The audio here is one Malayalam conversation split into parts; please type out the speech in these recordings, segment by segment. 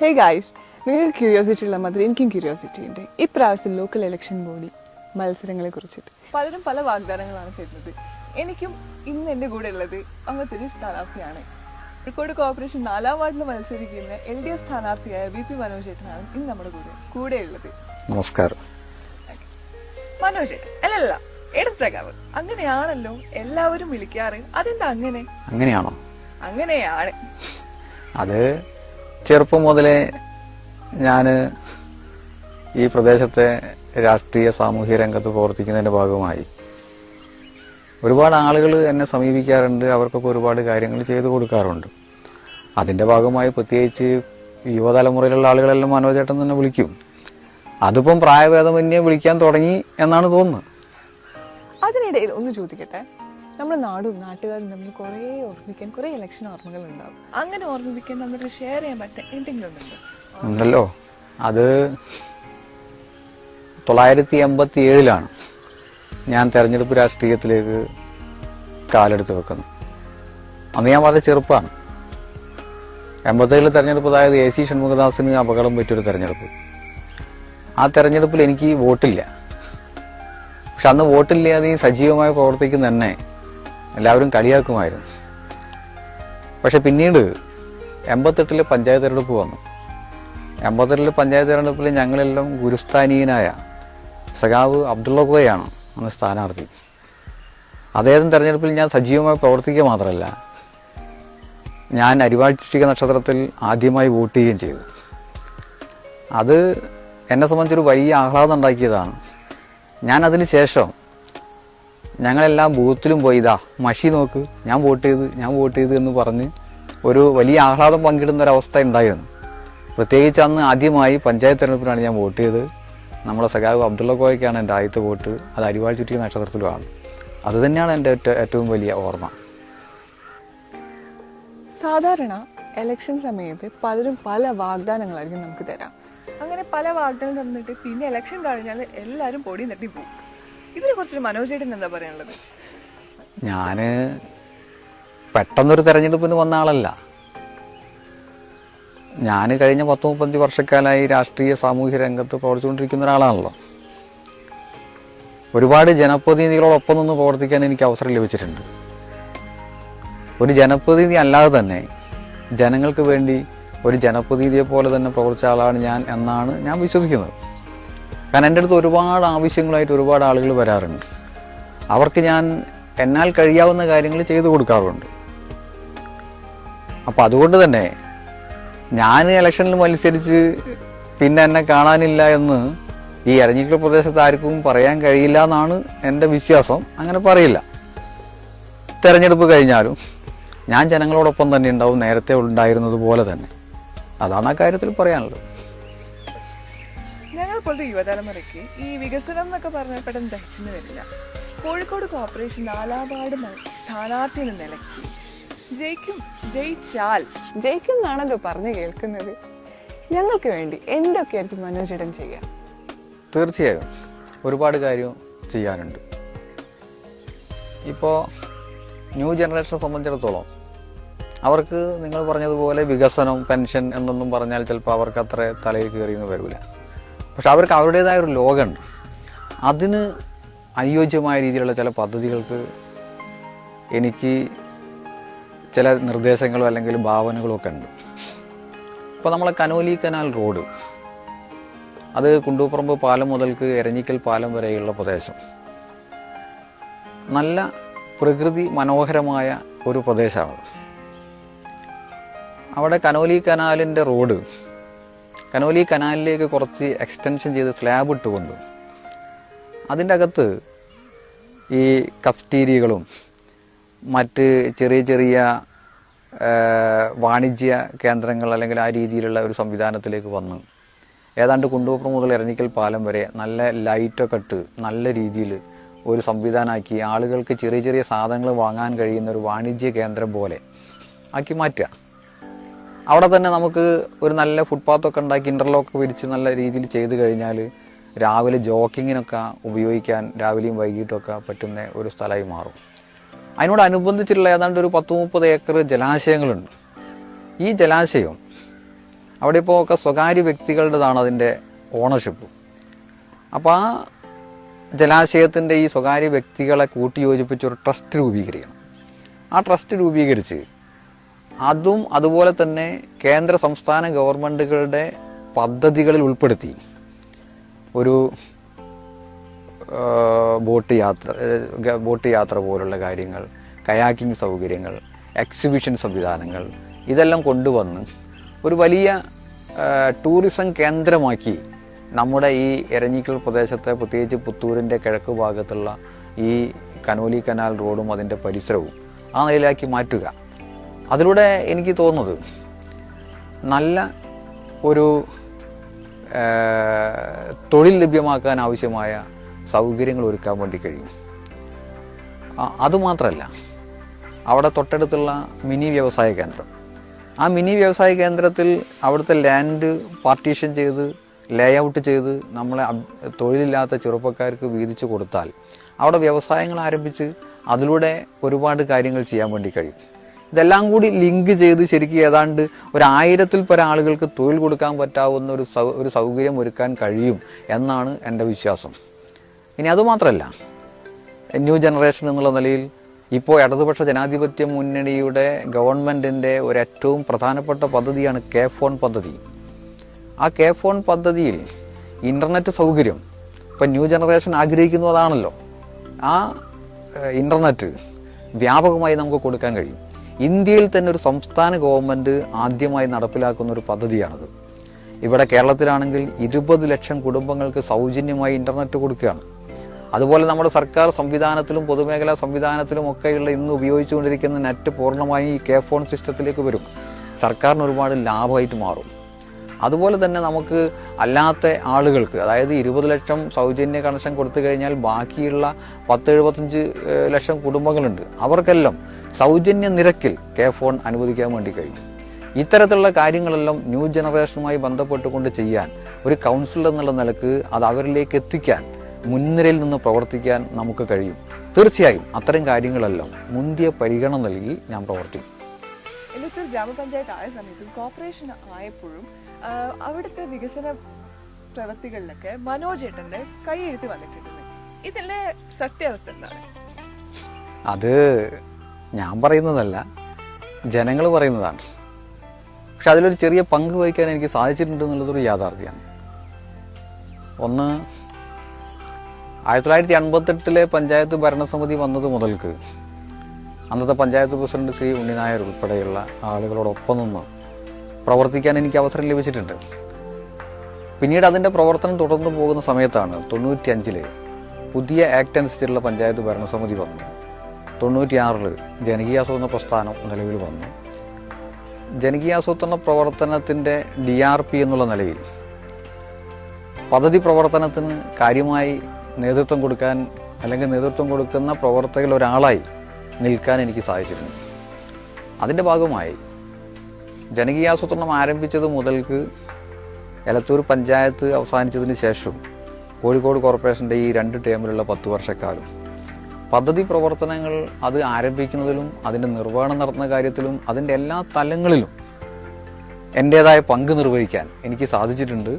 ഹേ ഗായ്സ് നിങ്ങൾക്ക് ക്യൂരിയോസിറ്റി ഉള്ള മാതിരി എനിക്കും ക്യൂരിയോസിറ്റി ഉണ്ട്. ഇപ്രാവശ്യത്തെ ലോക്കൽ ഇലക്ഷൻ ബോഡി മത്സരങ്ങളെ കുറിച്ചിട്ട്. പലരും പല വാഗ്ദാനങ്ങളാണ് തരുന്നത്. എനിക്കും ഇന്ന് എന്റെ കൂടെ ഉള്ളത് അങ്ങനത്തെ ഒരു സ്ഥാനാർത്ഥിയാണ്. കോഴിക്കോട് കോർപ്പറേഷൻ നാലാം വാർഡിൽ മത്സരിക്കുന്ന എൽ ഡി എഫ് സ്ഥാനാർത്ഥിയായ വി പി മനോജ് ചേട്ടനാണ് ഇന്ന് നമ്മുടെ കൂടെ കൂടെയുള്ളത് നമസ്കാരം. മനോജ് ചേട്ടൻ അല്ലല്ല എടുത്തേക്കാവ് അങ്ങനെയാണല്ലോ എല്ലാവരും വിളിക്കാറ്. അതെന്താ അങ്ങനെ? അങ്ങനെയാണോ? അങ്ങനെയാണ്. അത് ചെറുപ്പം മുതലേ ഞാൻ ഈ പ്രദേശത്തെ രാഷ്ട്രീയ സാമൂഹ്യ രംഗത്ത് പ്രവർത്തിക്കുന്നതിന്റെ ഭാഗമായി. ഒരുപാട് ആളുകൾ എന്നെ സമീപിക്കാറുണ്ട് അവർക്കൊക്കെ ഒരുപാട് കാര്യങ്ങൾ ചെയ്തു കൊടുക്കാറുണ്ട്. അതിന്റെ ഭാഗമായി പ്രത്യേകിച്ച് യുവതലമുറയിലുള്ള ആളുകളെല്ലാം മനോജേട്ടൻ തന്നെ വിളിക്കും. അതിപ്പം പ്രായഭേദമന്യേ വിളിക്കാൻ തുടങ്ങി എന്നാണ് തോന്നുന്നത്. അതിനിടയിൽ ഒന്ന് ചോദിക്കട്ടെ? നമ്മുടെ നാടും നാട്ടുകാരും തമ്മിൽ കുറേ ഓർമ്മിക്കാൻ കുറേ ഇലക്ഷൻ ഓർമ്മകൾ ഉണ്ടാവും അങ്ങനെ ഓർമ്മിപ്പിക്കാൻ നമുക്ക് ഷെയർ ചെയ്യാൻ പറ്റുന്ന എന്തെങ്കിലും ഉണ്ടോ? ഉണ്ടല്ലോ. അത് തൊള്ളായിരത്തി എൺപത്തി ഏഴിലാണ് ഞാൻ തെരഞ്ഞെടുപ്പ് രാഷ്ട്രീയത്തിലേക്ക് കാലെടുത്ത് വെക്കുന്നത്. അന്ന് ഞാൻ വളരെ ചെറുപ്പമാണ് എൺപത്തേഴിൽ തെരഞ്ഞെടുപ്പ് അതായത് എ സി ഷൺമുഖദാസിന് അപകടം പറ്റിയൊരു തെരഞ്ഞെടുപ്പ്. ആ തെരഞ്ഞെടുപ്പിൽ എനിക്ക് വോട്ടില്ല. പക്ഷെ അന്ന് വോട്ടില്ലാതെ സജീവമായി പ്രവർത്തിക്കുന്ന എന്നെ എല്ലാവരും കളിയാക്കുമായിരുന്നു. പക്ഷെ പിന്നീട് എൺപത്തെട്ടിലെ പഞ്ചായത്ത് തെരഞ്ഞെടുപ്പ് വന്നു. എൺപത്തെട്ടിലെ പഞ്ചായത്ത് തെരഞ്ഞെടുപ്പിൽ ഞങ്ങളെല്ലാം ഗുരുസ്ഥാനീയനായ സഖാവ് അബ്ദുള്ള കോയാണ് അന്ന് സ്ഥാനാർത്ഥി. അദ്ദേഹം തെരഞ്ഞെടുപ്പിൽ ഞാൻ സജീവമായി പ്രവർത്തിക്കുക മാത്രമല്ല ഞാൻ അരിവാഴ്ചിക നക്ഷത്രത്തിൽ ആദ്യമായി വോട്ട് ചെയ്യുകയും ചെയ്തു. അത് എന്നെ സംബന്ധിച്ചൊരു വലിയ ആഹ്ലാദം ഉണ്ടാക്കിയതാണ്. ഞാൻ അതിന് ശേഷം ഞങ്ങളെല്ലാം ബൂത്തിലും പോയി ഇതാ മഷി നോക്ക്. ഞാൻ വോട്ട് ചെയ്ത് ഞാൻ വോട്ട് ചെയ്ത് എന്ന് പറഞ്ഞ് ഒരു വലിയ ആഹ്ലാദം പങ്കിടുന്ന ഒരവസ്ഥ ഉണ്ടായിരുന്നു. പ്രത്യേകിച്ച് അന്ന് ആദ്യമായി പഞ്ചായത്ത് തെരഞ്ഞെടുപ്പിനാണ് ഞാൻ വോട്ട് ചെയ്ത് നമ്മുടെ സഖാവ് അബ്ദുള്ള കോയക്കാണ് എന്റെ ആദ്യത്തെ വോട്ട്. അത് അരിവാൾ ചുറ്റിയ നക്ഷത്രത്തിലുമാണ്. അത് തന്നെയാണ് എന്റെ ഏറ്റവും വലിയ ഓർമ്മ. സാധാരണ എലക്ഷൻ സമയത്ത് പലരും പല വാഗ്ദാനങ്ങളായിരിക്കും നമുക്ക് തരാം. അങ്ങനെ പല വാഗ്ദാനം തന്നിട്ട് പിന്നെ ഇലക്ഷൻ കഴിഞ്ഞാൽ എല്ലാവരും പൊടി തട്ടി പോകും ഇതിനെ കുറിച്ച് മനോജേട്ടൻ എന്താ പറയാനുള്ളത്? ഞാൻ പെട്ടെന്നൊരു തെരഞ്ഞെടുപ്പിന് വന്ന ആളല്ല. ഞാൻ കഴിഞ്ഞ പത്ത് മുപ്പത്തഞ്ച് വർഷക്കാലമായി രാഷ്ട്രീയ സാമൂഹ്യ രംഗത്ത് പ്രവർത്തിച്ചുകൊണ്ടിരിക്കുന്ന ഒരാളാണല്ലോ. ഒരുപാട് ജനപ്രതിനിധികളോടൊപ്പം നിന്ന് പ്രവർത്തിക്കാൻ എനിക്ക് അവസരം ലഭിച്ചിട്ടുണ്ട്. ഒരു ജനപ്രതിനിധി അല്ലാതെ തന്നെ ജനങ്ങൾക്ക് വേണ്ടി ഒരു ജനപ്രതിനിധിയെ പോലെ തന്നെ പ്രവർത്തിച്ച ആളാണ് ഞാൻ എന്നാണ് ഞാൻ വിശ്വസിക്കുന്നത്. കാരണം എന്റെ അടുത്ത് ഒരുപാട് ആവശ്യങ്ങളായിട്ട് ഒരുപാട് ആളുകൾ വരാറുണ്ട്. അവർക്ക് ഞാൻ എന്നാൽ കഴിയാവുന്ന കാര്യങ്ങൾ ചെയ്തു കൊടുക്കാറുണ്ട്. അപ്പോൾ അതുകൊണ്ട് തന്നെ ഞാൻ ഇലക്ഷനിൽ മത്സരിച്ച് പിന്നെ എന്നെ കാണാനില്ല എന്ന് ഈ എരഞ്ഞിക്കൽ പ്രദേശത്ത് ആർക്കും പറയാൻ കഴിയില്ല എന്നാണ് എന്റെ വിശ്വാസം. അങ്ങനെ പറയില്ല. തിരഞ്ഞെടുപ്പ് കഴിഞ്ഞാലും ഞാൻ ജനങ്ങളോടൊപ്പം തന്നെ ഉണ്ടാവും നേരത്തെ ഉണ്ടായിരുന്നത് പോലെ തന്നെ. അതാണ് ആ കാര്യത്തിൽ പറയാനുള്ളത്. പോലത്തെ യുവതലമുറയ്ക്ക് ഈ വികസനം എന്നൊക്കെ പറഞ്ഞ പെട്ടെന്ന് ദഹിച്ചെന്ന് വരില്ല. കോഴിക്കോട് കോർപ്പറേഷൻ നാലാപാട് സ്ഥാനാർത്ഥി എന്ന നിലയ്ക്ക് ജയിക്കും ജയിച്ചാൽ? ജയിക്കും എന്നാണല്ലോ പറഞ്ഞു കേൾക്കുന്നത്. ഞങ്ങൾക്ക് വേണ്ടി എന്തൊക്കെയായിരിക്കും മനോജിടം ചെയ്യാം ചെയ്യുക? തീർച്ചയായും ഒരുപാട് കാര്യം ചെയ്യാനുണ്ട്. ഇപ്പോൾ ന്യൂ ജനറേഷനെ സംബന്ധിച്ചിടത്തോളം അവർക്ക് നിങ്ങൾ പറഞ്ഞതുപോലെ വികസനം പെൻഷൻ എന്നൊന്നും പറഞ്ഞാൽ ചിലപ്പോൾ അവർക്ക് അത്ര തലയിൽ കയറിയെന്ന് വരില്ല പക്ഷെ അവർക്ക് അവരുടേതായ ഒരു ലോകമുണ്ട്. അതിന് അനുയോജ്യമായ രീതിയിലുള്ള ചില പദ്ധതികൾക്ക് എനിക്ക് ചില നിർദ്ദേശങ്ങളോ അല്ലെങ്കിൽ ഭാവനകളോ ഒക്കെ ഉണ്ട്. ഇപ്പോൾ നമ്മളെ കനോലി കനാൽ റോഡ്. അത് കുണ്ടൂപ്പറമ്പ് പാലം മുതൽക്ക് എരഞ്ഞിക്കൽ പാലം വരെയുള്ള പ്രദേശം. നല്ല പ്രകൃതി മനോഹരമായ ഒരു പ്രദേശമാണ്. അവിടെ കനോലി കനാലിന്റെ റോഡ് കനോലി കനാലിലേക്ക് കുറച്ച് എക്സ്റ്റൻഷൻ ചെയ്ത് സ്ലാബ് ഇട്ടുകൊണ്ട് അതിന്റെ അകത്ത് ഈ കഫ്റ്റീരിയകളും മറ്റ് ചെറിയ ചെറിയ വാണിജ്യ കേന്ദ്രങ്ങൾ അല്ലെങ്കിൽ ആ രീതിയിലുള്ള ഒരു സംവിധാനത്തിലേക്ക് വന്ന് ഏതാണ്ട് കുണ്ടൂപ്പുറം മുതൽ എരഞ്ഞിക്കൽ പാലം വരെ നല്ല ലൈറ്റൊക്കെ ഇട്ട് നല്ല രീതിയിൽ ഒരു സംവിധാനമാക്കി ആളുകൾക്ക് ചെറിയ ചെറിയ സാധനങ്ങൾ വാങ്ങാൻ കഴിയുന്ന ഒരു വാണിജ്യ കേന്ദ്രം പോലെ ആക്കി മാറ്റുക. അവിടെ തന്നെ നമുക്ക് ഒരു നല്ല ഫുട്പാത്തൊക്കെ ഉണ്ടാക്കി ഇന്റർലോക്ക് വിരിച്ച് നല്ല രീതിയിൽ ചെയ്ത് കഴിഞ്ഞാൽ രാവിലെ ജോക്കിങ്ങിനൊക്കെ ഉപയോഗിക്കാൻ രാവിലെയും വൈകിട്ടൊക്കെ പറ്റുന്ന ഒരു സ്ഥലമായി മാറും. അതിനോടനുബന്ധിച്ചിട്ടുള്ള ഏതാണ്ട് ഒരു പത്ത് മുപ്പത് ഏക്കർ ജലാശയങ്ങളുണ്ട്. ഈ ജലാശയം അവിടെ ഇപ്പോൾ ഒക്കെ സ്വകാര്യ വ്യക്തികളുടേതാണ് അതിന്റെ ഓണർഷിപ്പ് അപ്പോൾ ആ ജലാശയത്തിന്റെ ഈ സ്വകാര്യ വ്യക്തികളെ കൂട്ടിയോജിപ്പിച്ച് ഒരു ട്രസ്റ്റ് രൂപീകരിക്കണം. ആ ട്രസ്റ്റ് രൂപീകരിച്ച് അതും അതുപോലെ തന്നെ കേന്ദ്ര സംസ്ഥാന ഗവൺമെന്റുകളുടെ പദ്ധതികളിൽ ഉൾപ്പെടുത്തി. ഒരു ബോട്ട് യാത്ര ബോട്ട് യാത്ര പോലുള്ള കാര്യങ്ങൾ കയാക്കിംഗ് സൗകര്യങ്ങൾ എക്സിബിഷൻ സംവിധാനങ്ങൾ ഇതെല്ലാം കൊണ്ടുവന്ന് ഒരു വലിയ ടൂറിസം കേന്ദ്രമാക്കി നമ്മുടെ ഈ എരഞ്ഞിക്കൽ പ്രദേശത്തെ പ്രത്യേകിച്ച് പുത്തൂരിന്റെ കിഴക്ക് ഭാഗത്തുള്ള ഈ കനോലി കനാൽ റോഡും അതിന്റെ പരിസരവും ആ നിലയിലാക്കി മാറ്റുക. അതിലൂടെ എനിക്ക് തോന്നുന്നത് നല്ല ഒരു തൊഴിൽ ലഭ്യമാക്കാൻ ആവശ്യമായ സൗകര്യങ്ങൾ ഒരുക്കാൻ വേണ്ടി കഴിയും. അതുമാത്രമല്ല അവിടെ തൊട്ടടുത്തുള്ള മിനി വ്യവസായ കേന്ദ്രം. ആ മിനി വ്യവസായ കേന്ദ്രത്തിൽ അവിടുത്തെ ലാൻഡ് പാർട്ടീഷൻ ചെയ്ത് ലേ ഔട്ട് ചെയ്ത് നമ്മളെ തൊഴിലില്ലാത്ത ചെറുപ്പക്കാർക്ക് വീതിച്ചു കൊടുത്താൽ അവിടെ വ്യവസായങ്ങൾ ആരംഭിച്ച് അതിലൂടെ ഒരുപാട് കാര്യങ്ങൾ ചെയ്യാൻ വേണ്ടി കഴിയും. ഇതെല്ലാം കൂടി ലിങ്ക് ചെയ്ത് ശരിക്കും ഏതാണ്ട് ഒരു ആയിരത്തിൽ പര ആളുകൾക്ക് തൊഴിൽ കൊടുക്കാൻ പറ്റാവുന്ന ഒരു സൗ ഒരു സൗകര്യം ഒരുക്കാൻ കഴിയും എന്നാണ് എന്റെ വിശ്വാസം. ഇനി അതുമാത്രമല്ല ന്യൂ ജനറേഷൻ എന്നുള്ള നിലയിൽ ഇപ്പോൾ ഇടതുപക്ഷ ജനാധിപത്യ മുന്നണിയുടെ ഗവൺമെന്റിന്റെ ഒരു ഏറ്റവും പ്രധാനപ്പെട്ട പദ്ധതിയാണ് കെ ഫോൺ പദ്ധതി. ആ കെ ഫോൺ പദ്ധതിയിൽ ഇന്റർനെറ്റ് സൗകര്യം ഇപ്പം ന്യൂ ജനറേഷൻ ആഗ്രഹിക്കുന്നതാണല്ലോ. ആ ഇന്റർനെറ്റ് വ്യാപകമായി നമുക്ക് കൊടുക്കാൻ കഴിയും. ഇന്ത്യയിൽ തന്നെ ഒരു സംസ്ഥാന ഗവൺമെന്റ് ആദ്യമായി നടപ്പിലാക്കുന്ന ഒരു പദ്ധതിയാണത്. ഇവിടെ കേരളത്തിലാണെങ്കിൽ ഇരുപത് ലക്ഷം കുടുംബങ്ങൾക്ക് സൗജന്യമായി ഇന്റർനെറ്റ് കൊടുക്കുകയാണ്. അതുപോലെ നമ്മുടെ സർക്കാർ സംവിധാനത്തിലും പൊതുമേഖലാ സംവിധാനത്തിലും ഒക്കെയുള്ള ഇന്ന് ഉപയോഗിച്ചുകൊണ്ടിരിക്കുന്ന നെറ്റ് പൂർണമായി കെ ഫോൺ സിസ്റ്റത്തിലേക്ക് വരും. സർക്കാരിന് ഒരുപാട് ലാഭമായിട്ട് മാറും. അതുപോലെ തന്നെ നമുക്ക് അല്ലാത്ത ആളുകൾക്ക് അതായത് ഇരുപത് ലക്ഷം സൗജന്യ കണക്ഷൻ കൊടുത്തു കഴിഞ്ഞാൽ ബാക്കിയുള്ള പത്ത് എഴുപത്തഞ്ച് ലക്ഷം കുടുംബങ്ങളുണ്ട്. അവർക്കെല്ലാം സൗജന്യ നിരക്കിൽ കെ ഫോൺ അനുവദിക്കാൻ വേണ്ടി കഴിയും ഇത്തരത്തിലുള്ള കാര്യങ്ങളെല്ലാം ന്യൂ ജനറേഷനുമായി ബന്ധപ്പെട്ടുകൊണ്ട് ചെയ്യാൻ ഒരു കൗൺസിലർ എന്നുള്ള നിലയ്ക്ക് അത് അവരിലേക്ക് എത്തിക്കാൻ മുൻനിരയിൽ നിന്ന് പ്രവർത്തിക്കാൻ നമുക്ക് കഴിയും. തീർച്ചയായും അത്തരം കാര്യങ്ങളെല്ലാം മുന്തിയ പരിഗണന നൽകി ഞാൻ പ്രവർത്തിക്കും. എലത്തൂർ ഗ്രാമപഞ്ചായത്ത് ആയ സമയത്തും കോർപ്പറേഷൻ ആയപ്പോഴും അവിടുത്തെ വികസന പ്രവൃത്തികളിലൊക്കെ മനോജേട്ടന്റെ കൈയെഴുത്ത് വന്നിട്ടുണ്ട്. ഇതിലെ സത്യാവസ്ഥ എന്താണ്? അത് ഞാൻ പറയുന്നതല്ല. ജനങ്ങൾ പറയുന്നതാണ്. പക്ഷെ അതിലൊരു ചെറിയ പങ്ക് വഹിക്കാൻ എനിക്ക് സാധിച്ചിട്ടുണ്ട് എന്നുള്ളതൊരു യാഥാർത്ഥ്യമാണ്. ഒന്ന് ആയിരത്തി തൊള്ളായിരത്തി അൻപത്തെട്ടിലെ പഞ്ചായത്ത് ഭരണസമിതി വന്നത് മുതൽക്ക് അന്നത്തെ പഞ്ചായത്ത് പ്രസിഡന്റ് ശ്രീ ഉണ്ണിനായർ ഉൾപ്പെടെയുള്ള ആളുകളോടൊപ്പം നിന്ന് പ്രവർത്തിക്കാൻ എനിക്ക് അവസരം ലഭിച്ചിട്ടുണ്ട്. പിന്നീട് അതിന്റെ പ്രവർത്തനം തുടർന്നു പോകുന്ന സമയത്താണ് തൊണ്ണൂറ്റി അഞ്ചിൽ പുതിയ ആക്ട് അനുസരിച്ചുള്ള പഞ്ചായത്ത് ഭരണസമിതി വന്നു തൊണ്ണൂറ്റിയാറിൽ ജനകീയാസൂത്രണ പ്രസ്ഥാനം നിലവിൽ വന്നു. ജനകീയാസൂത്രണ പ്രവർത്തനത്തിന്റെ ഡി ആർ പി എന്നുള്ള നിലയിൽ പദ്ധതി പ്രവർത്തനത്തിന് കാര്യമായി നേതൃത്വം കൊടുക്കാൻ അല്ലെങ്കിൽ നേതൃത്വം കൊടുക്കുന്ന പ്രവർത്തകരിൽ ഒരാളായി നിൽക്കാൻ എനിക്ക് സാധിച്ചിരുന്നു. അതിന്റെ ഭാഗമായി ജനകീയാസൂത്രണം ആരംഭിച്ചത് മുതൽക്ക് എലത്തൂർ പഞ്ചായത്ത് അവസാനിച്ചതിന് ശേഷം കോഴിക്കോട് കോർപ്പറേഷന്റെ ഈ രണ്ട് ടേമിലുള്ള പത്ത് വർഷക്കാലം പദ്ധതി പ്രവർത്തനങ്ങൾ അത് ആരംഭിക്കുന്നതിലും അതിന്റെ നിർവഹണം നടത്തുന്ന കാര്യത്തിലും അതിന്റെ എല്ലാ തലങ്ങളിലും എന്റേതായ പങ്ക് നിർവഹിക്കാൻ എനിക്ക് സാധിച്ചിട്ടുണ്ട്.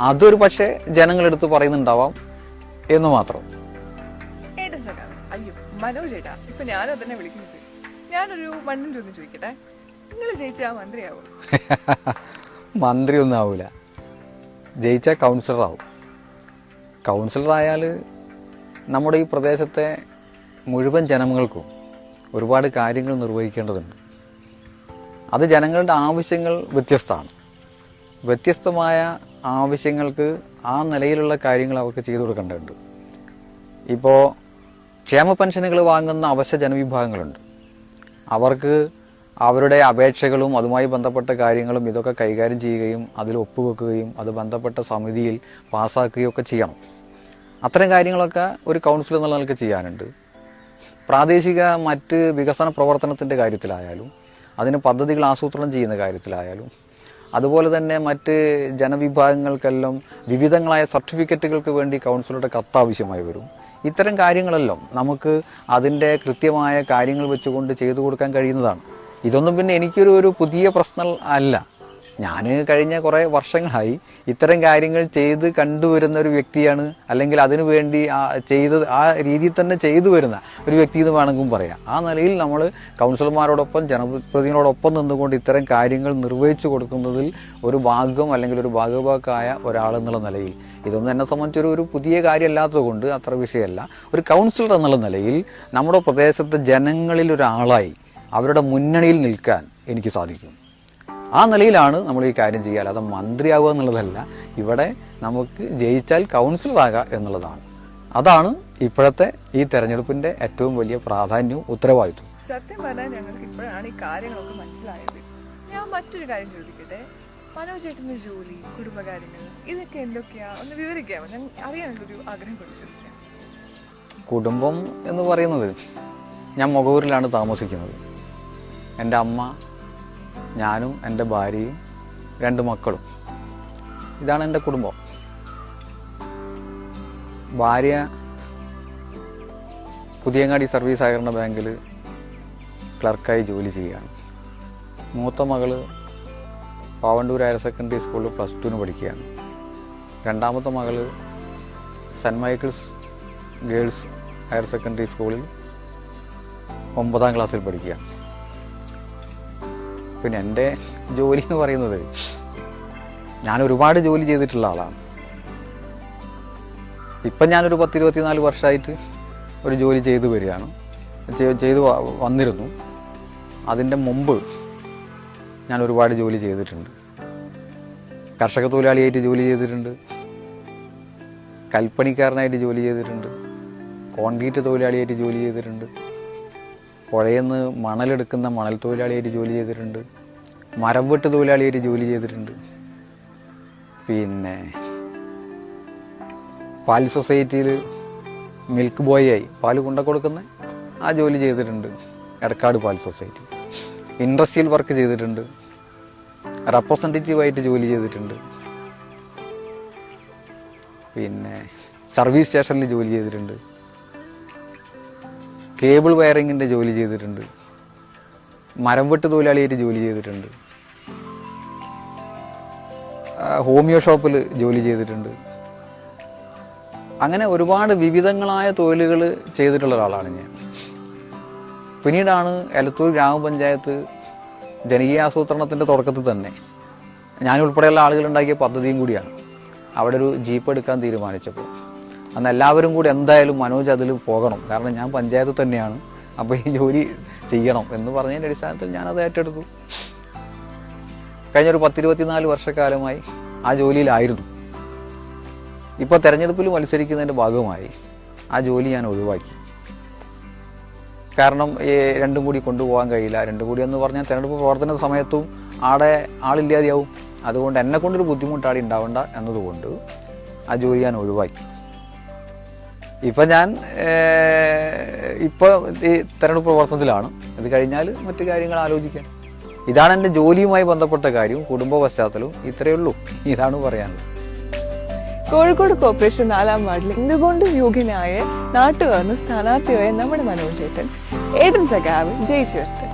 അതൊരു പക്ഷേ ജനങ്ങളെടുത്ത് പറയുന്നുണ്ടാവാം എന്ന് മാത്രം. അയ്യോ മനോജ് ഇപ്പൊ ഞാനും തന്നെ വിളിക്കുന്നത്. ഞാനൊരു മണ്ണൻ ചോദ്യം ചോദിക്കട്ടെ? നിങ്ങൾ ജയിച്ച മന്ത്രിയാവും? മന്ത്രി ഒന്നും ആവൂല. ജയിച്ച കൗൺസിലർ കൗൺസിലറായാൽ നമ്മുടെ ഈ പ്രദേശത്തെ മുഴുവൻ ജനങ്ങൾക്കും ഒരുപാട് കാര്യങ്ങൾ നിർവഹിക്കേണ്ടതുണ്ട്. അത് ജനങ്ങളുടെ ആവശ്യങ്ങൾ വ്യത്യസ്തമാണ്. വ്യത്യസ്തമായ ആവശ്യങ്ങൾക്ക് ആ നിലയിലുള്ള കാര്യങ്ങൾ അവർക്ക് ചെയ്തു കൊടുക്കേണ്ടതുണ്ട്. ഇപ്പോൾ ക്ഷേമ പെൻഷനുകൾ വാങ്ങുന്ന അവശ്യ ജനവിഭാഗങ്ങളുണ്ട്. അവർക്ക് അവരുടെ അപേക്ഷകളും അതുമായി ബന്ധപ്പെട്ട കാര്യങ്ങളും ഇതൊക്കെ കൈകാര്യം ചെയ്യുകയും അതിൽ ഒപ്പുവെക്കുകയും അത് ബന്ധപ്പെട്ട സമിതിയിൽ പാസ്സാക്കുകയും ഒക്കെ ചെയ്യണം. അത്തരം കാര്യങ്ങളൊക്കെ ഒരു കൗൺസിൽ എന്നുള്ള നിലയ്ക്ക് ചെയ്യാനുണ്ട്. പ്രാദേശിക മറ്റ് വികസന പ്രവർത്തനത്തിന്റെ കാര്യത്തിലായാലും അതിന് പദ്ധതികൾ ആസൂത്രണം ചെയ്യുന്ന കാര്യത്തിലായാലും അതുപോലെ തന്നെ മറ്റ് ജനവിഭാഗങ്ങൾക്കെല്ലാം വിവിധങ്ങളായ സർട്ടിഫിക്കറ്റുകൾക്ക് വേണ്ടി കൗൺസിലറുടെ കത്ത് ആവശ്യമായി വരും. ഇത്തരം കാര്യങ്ങളെല്ലാം നമുക്ക് അതിന്റെ കൃത്യമായ കാര്യങ്ങൾ വെച്ചുകൊണ്ട് ചെയ്തു കൊടുക്കാൻ കഴിയുന്നതാണ്. ഇതൊന്നും പിന്നെ എനിക്കൊരു ഒരു പുതിയ പ്രശ്നം അല്ല. ഞാൻ കഴിഞ്ഞ കുറേ വർഷങ്ങളായി ഇത്തരം കാര്യങ്ങൾ ചെയ്ത് കണ്ടുവരുന്ന ഒരു വ്യക്തിയാണ്. അല്ലെങ്കിൽ അതിനു വേണ്ടി ആ ചെയ്ത് ആ രീതിയിൽ തന്നെ ചെയ്തു വരുന്ന ഒരു വ്യക്തി എന്ന് വേണമെങ്കിൽ പറയാം. ആ നിലയിൽ നമ്മൾ കൗൺസിലർമാരോടൊപ്പം ജനപ്രതിനിധികളോടൊപ്പം നിന്നുകൊണ്ട് ഇത്തരം കാര്യങ്ങൾ നിർവഹിച്ചു കൊടുക്കുന്നതിൽ ഒരു ഭാഗം അല്ലെങ്കിൽ ഒരു ഭാഗഭാക്കായ ഒരാളെന്നുള്ള നിലയിൽ. ഇതൊന്നും എന്നെ സംബന്ധിച്ചൊരു ഒരു പുതിയ കാര്യമല്ലാത്തതുകൊണ്ട് അത്ര വിഷയമല്ല. ഒരു കൗൺസിലർ എന്നുള്ള നിലയിൽ നമ്മുടെ പ്രദേശത്തെ ജനങ്ങളിൽ ഒരാളായി അവരുടെ മുന്നണിയിൽ നിൽക്കാൻ എനിക്ക് സാധിക്കും. ആ നിലയിലാണ് നമ്മൾ ഈ കാര്യം ചെയ്യുക. അല്ലാതെ മന്ത്രിയാവുക എന്നുള്ളതല്ല. ഇവിടെ നമുക്ക് ജയിച്ചാൽ കൗൺസിലറാകുക എന്നുള്ളതാണ്. അതാണ് ഇപ്പോഴത്തെ ഈ തെരഞ്ഞെടുപ്പിന്റെ ഏറ്റവും വലിയ പ്രാധാന്യവും ഉത്തരവാദിത്വം സത്യം പറഞ്ഞാൽ ഞങ്ങൾക്ക് ഇപ്പോഴാണ് ഈ കാര്യങ്ങളൊക്കെ മനസ്സിലായത്. ഞാൻ മറ്റൊരു കാര്യം ചോദിക്കട്ടെ? മനോജ് ചേട്ടന്റെ ജോലി കുടുംബകാര്യങ്ങൾ ഇതൊക്കെ എന്തൊക്കെയാ? ഒന്ന് വിവരിക്കാമോ? ഞാൻ അറിയാനുള്ളൊരു ആഗ്രഹം കൊണ്ട് ചോദിക്കാം. കുടുംബം എന്ന് പറയുന്നത് ഞാൻ മുഖവൂരിലാണ് താമസിക്കുന്നത്. എന്റെ അമ്മ ഞാനും എന്റെ ഭാര്യയും രണ്ട് മക്കളും. ഇതാണ് എന്റെ കുടുംബം. ഭാര്യ പുതിയങ്ങാടി സർവീസ് സഹകരണ ബാങ്കിൽ ക്ലർക്കായി ജോലി ചെയ്യുകയാണ്. മൂത്ത മകൾ പാവണ്ടൂർ ഹയർ സെക്കൻഡറി സ്കൂളിൽ പ്ലസ് ടുവിന് പഠിക്കുകയാണ്. രണ്ടാമത്തെ മകൾ Saint Michael's girls higher secondary സ്കൂളിൽ ഒമ്പതാം ക്ലാസ്സിൽ പഠിക്കുക പിന്നെ എന്റെ ജോലി എന്ന് പറയുന്നത് ഞാൻ ഒരുപാട് ജോലി ചെയ്തിട്ടുള്ള ആളാണ്. ഇപ്പം ഞാനൊരു പത്തിരുപത്തിനാല് വർഷമായിട്ട് ഒരു ജോലി ചെയ്തു വരികയാണ്. ചെയ്തു വന്നിരുന്നു. അതിന്റെ മുമ്പ് ഞാൻ ഒരുപാട് ജോലി ചെയ്തിട്ടുണ്ട്. കർഷക തൊഴിലാളിയായിട്ട് ജോലി ചെയ്തിട്ടുണ്ട്. കൽപ്പണിക്കാരനായിട്ട് ജോലി ചെയ്തിട്ടുണ്ട്. കോൺക്രീറ്റ് തൊഴിലാളിയായിട്ട് ജോലി ചെയ്തിട്ടുണ്ട്. പുഴയിൽ നിന്ന് മണലെടുക്കുന്ന മണൽ തൊഴിലാളിയായിട്ട് ജോലി ചെയ്തിട്ടുണ്ട്. മരം വെട്ട് തൊഴിലാളിയായിട്ട് ജോലി ചെയ്തിട്ടുണ്ട്. പിന്നെ പാൽ സൊസൈറ്റിയിൽ മിൽക്ക് ബോയ് ആയി പാൽ കൊണ്ട കൊടുക്കുന്ന ആ ജോലി ചെയ്തിട്ടുണ്ട്. എടക്കാട് പാൽ സൊസൈറ്റി. ഇൻഡസ്ട്രിയൽ വർക്ക് ചെയ്തിട്ടുണ്ട്. റെപ്രസെന്റേറ്റീവായിട്ട് ജോലി ചെയ്തിട്ടുണ്ട്. പിന്നെ സർവീസ് സ്റ്റേഷനിൽ ജോലി ചെയ്തിട്ടുണ്ട്. കേബിൾ വയറിങ്ങിന്റെ ജോലി ചെയ്തിട്ടുണ്ട്. മരം വെട്ട് തൊഴിലാളിയായിട്ട് ജോലി ചെയ്തിട്ടുണ്ട്. ഹോമിയോ ഷോപ്പിൽ ജോലി ചെയ്തിട്ടുണ്ട്. അങ്ങനെ ഒരുപാട് വിവിധങ്ങളായ തൊഴിലുകൾ ചെയ്തിട്ടുള്ള ഒരാളാണ് ഞാൻ. പിന്നീടാണ് എലത്തൂർ ഗ്രാമപഞ്ചായത്ത് ജനകീയ ആസൂത്രണത്തിന്റെ തുടക്കത്തിൽ തന്നെ ഞാനുൾപ്പെടെയുള്ള ആളുകൾ ഉണ്ടാക്കിയ പദ്ധതിയും കൂടിയാണ്. അവിടെ ഒരു ജീപ്പ് എടുക്കാൻ തീരുമാനിച്ചപ്പോൾ. അന്ന് എല്ലാവരും കൂടി എന്തായാലും മനോജ് അതിൽ പോകണം. കാരണം ഞാൻ പഞ്ചായത്ത് തന്നെയാണ്. അപ്പോൾ ഈ ജോലി ചെയ്യണം എന്ന് പറഞ്ഞതിന്റെ അടിസ്ഥാനത്തിൽ ഞാൻ അത് ഏറ്റെടുത്തു. കഴിഞ്ഞൊരു പത്തിരുപത്തിനാല് വർഷക്കാലമായി ആ ജോലിയിലായിരുന്നു. ഇപ്പോൾ തെരഞ്ഞെടുപ്പിൽ മത്സരിക്കുന്നതിന്റെ ഭാഗമായി ആ ജോലി ഞാൻ ഒഴിവാക്കി. കാരണം ഈ രണ്ടും കൂടി കൊണ്ടുപോകാൻ കഴിയില്ല. രണ്ടും കൂടി എന്ന് പറഞ്ഞാൽ തെരഞ്ഞെടുപ്പ് പ്രവർത്തന സമയത്തും ആടെ ആളില്ലാതെയാവും. അതുകൊണ്ട് എന്നെ കൊണ്ടൊരു ബുദ്ധിമുട്ടാടി ഉണ്ടാവണ്ട എന്നതുകൊണ്ട് ആ ജോലി ഞാൻ ഒഴിവാക്കി. ഇപ്പം ഞാൻ ഇപ്പോൾ ഈ തെരഞ്ഞെടുപ്പ് പ്രവർത്തനത്തിലാണ്. ഇത് കഴിഞ്ഞാൽ മറ്റു കാര്യങ്ങൾ ആലോചിക്കാം. ഇതാണ് എന്റെ ജോലിയുമായി ബന്ധപ്പെട്ട കാര്യവും കുടുംബ പശ്ചാത്തലവും. ഇത്രയേ ഉള്ളൂ. ഇതാണ് പറയാനുള്ളത്. കോഴിക്കോട് കോർപ്പറേഷൻ നാലാം വാർഡിൽ എന്തുകൊണ്ട് യോഗ്യനായ നാട്ടുകാരനും സ്ഥാനാർത്ഥിയായ നമ്മുടെ മനോജ് ചേട്ടൻ ഏഡൻ സഖാവ് ജയിച്ചു വരട്ടെ?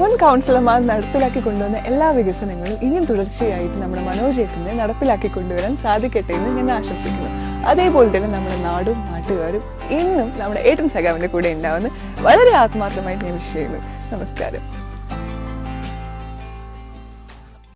മുൻ കൗൺസിലർമാർ നടപ്പിലാക്കി കൊണ്ടുവന്ന എല്ലാ വികസനങ്ങളും ഇനിയും തുടർച്ചയായിട്ട് നമ്മുടെ മനോജ് ചേട്ടനെ നടപ്പിലാക്കി കൊണ്ടുവരാൻ സാധിക്കട്ടെ എന്ന് ഞാൻ ആശംസിക്കുന്നു. അതേപോലെ തന്നെ നമ്മുടെ നാടും നാട്ടുകാരും ഇന്നും നമ്മുടെ ഏട്ടൻ സഖാവിന്റെ കൂടെ ഉണ്ടാവുന്ന. വളരെ ആത്മാർത്ഥമായിട്ട് ഞാൻ വിഷ് ചെയ്യുന്നു നമസ്കാരം.